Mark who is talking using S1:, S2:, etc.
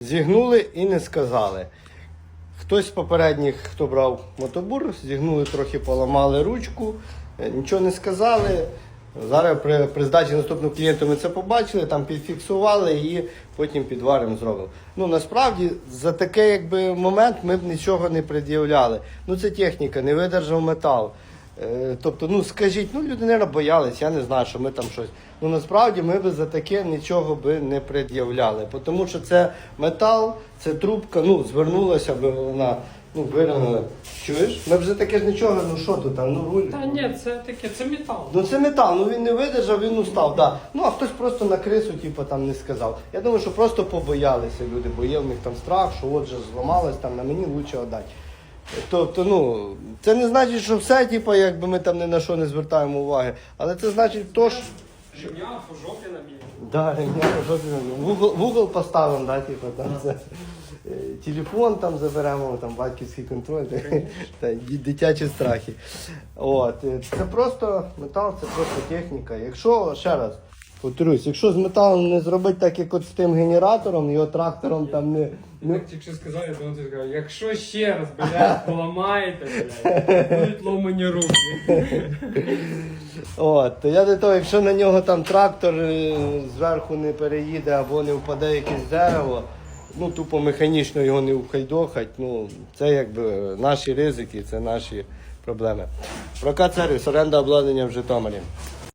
S1: Зігнули і не сказали. Хтось з попередніх, хто брав мотобур, зігнули трохи, поламали ручку, е, нічого не сказали. Зараз при, при здачі наступного клієнту ми це побачили, там підфіксували і потім підваримо зробимо. Ну насправді за такий якби момент ми б нічого не пред'являли. Ну це техніка, не видержав метал. Е, Тобто, ну скажіть, ну люди не боялись, я не знаю, що ми там щось. Ну насправді ми би за таке нічого би не пред'являли. Тому що це метал, це трубка, ну звернулася би вона, ну вирівняла. Чуєш? Ми б за таке ж нічого, ну що тут там, ну руль.
S2: Та ні, це таке, це метал.
S1: Ну це метал, ну він не видержав, він устав. Да. Ну а хтось просто на крису, типу, там не сказав. Я думаю, що просто побоялися люди, бо є в них там страх, що от же зламалось, там на мені лучше віддати. Тобто, ну, це не значить, що все, типу, якби ми там ні на що не звертаємо уваги. Але це значить то, що.
S2: Ремня по жопі наб'є.
S1: Да, ремня, що ти в угол, в угол поставимо, да, типу, там це. е, Телефон там заберемо, там батьківський контроль, та, дитячі страхи. От, е, це просто метал, це просто техніка. Якщо, ще раз, повторюсь, якщо з металом не зробити так, як от з тим генератором, його трактором там не.
S2: Ну,
S1: не
S2: якщо сказав, я думаю, ти сказав, якщо ще раз, блядь, поламаєте, блядь, будуть ломані руки.
S1: От, то я до того, якщо на нього там трактор е, зверху не переїде або не впаде якесь дерево, ну тупо механічно його не вхайдохать, ну це якби наші ризики, це наші проблеми. Прокат сервіс, оренда обладнання в Житомирі.